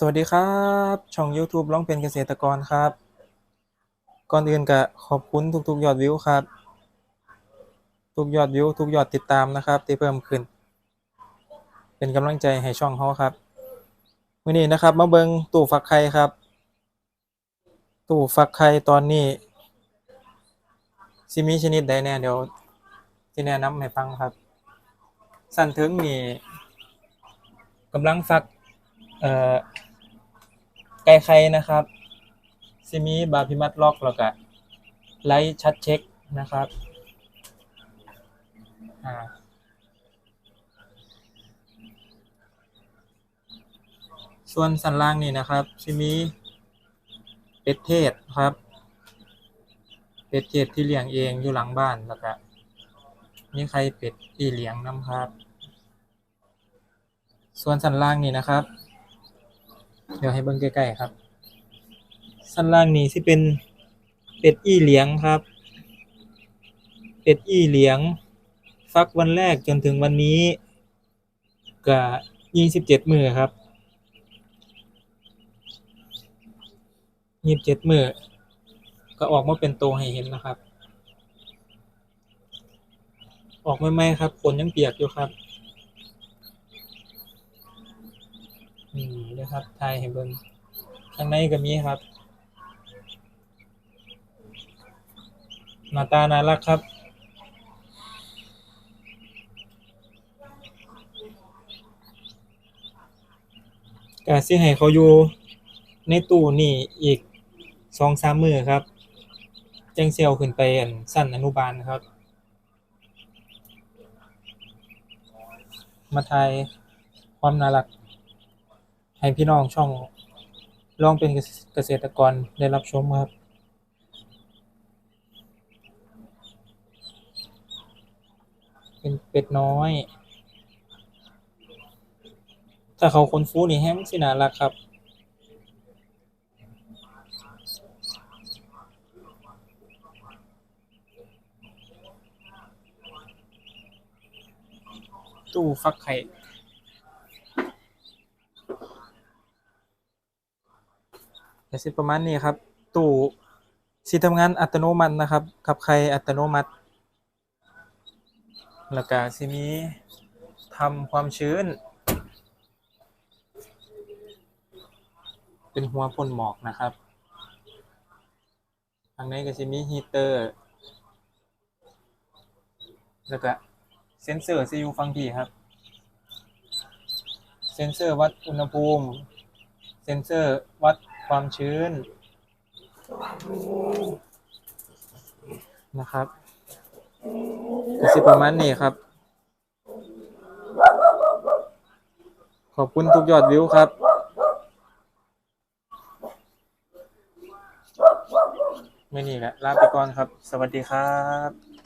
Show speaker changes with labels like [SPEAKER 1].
[SPEAKER 1] สวัสดีครับ ช่อง YouTube ร้องเป็นเกษตรกรครับ ก่อนอื่นก็ขอบคุณทุกๆยอดวิวครับ ทุกยอดวิวทุกยอดติดตามนะครับที่เพิ่มขึ้น เป็นกำลังใจให้ช่องเขาครับมื้อนี้นะครับ มาเบิงตู้ฟักไข่ครับ ตู้ฟักไข่ตอนนี้สิมีชนิดใดแน่เดี๋ยวสิแนะนำให้ฟังครับ สั่นถึงนี่กำลังฟัก เอ่อ ไก่ไข่นะครับซิมีบาพิมัดล็อกแล้วก็ไลท์ชัดเช็คนะครับอ่าส่วนสันล่างนี่นะครับซิมีเป็ดเทศครับ เป็ดเทศที่เลี้ยงเองอยู่หลังบ้านแล้วก็มีไข่เป็ดที่เลี้ยงน้ำครับ ส่วนสันล่างนี่นะครับ เดี๋ยวให้เบิ่งใกล้ๆครับ สันล่างนี้สิเป็นเป็ดอี้เหลียงครับ เป็ดอี้เหลียง ฟักวันแรกจนถึงวันนี้ก็ยี่สิบเจ็ดมือครับยี่สิบเจ็ดมือก็ออกมาเป็นโตวให้เห็นนะครับ ออกใหม่ๆครับขนยังเปียกอยู่ครับ นะครับถ่ายให้เบิ่งข้างในก็มีครับ หน้าตาน่ารักครับก็สิให้เขาอยู่ในตู้นี่อีกสองสามมือครับจังเอาขึ้นไปอั่นชั้นอนุบาลครับ มาถ่ายความน่ารัก ให้พี่น้องช่องลองเป็นเกษตรกรได้รับชมครับเป็นเป็ดน้อย ถ้าเขาคนฟูนี่แฮงสินารักครับ ตู้ฟักไข่ ก็สิประมาณนี้ครับ ตู้สิทำงานอัตโนมัตินะครับขับไข่อัตโนมัติ แล้วก็สิมีทำความชื้น เป็นหัวพ่นหมอกนะครับทางในก็สิมีฮีเตอร์ แล้วก็เซนเซอร์สิอยู่ฝั่งพี่ครับ เซนเซอร์วัดอุณหภูมิ เซนเซอร์วัด ความชื้นนะครับก็สิประมาณนี้ครับ ขอบคุณทุกยอดวิวครับไม่นี่แหละลาไปก่อนครับ สวัสดีครับ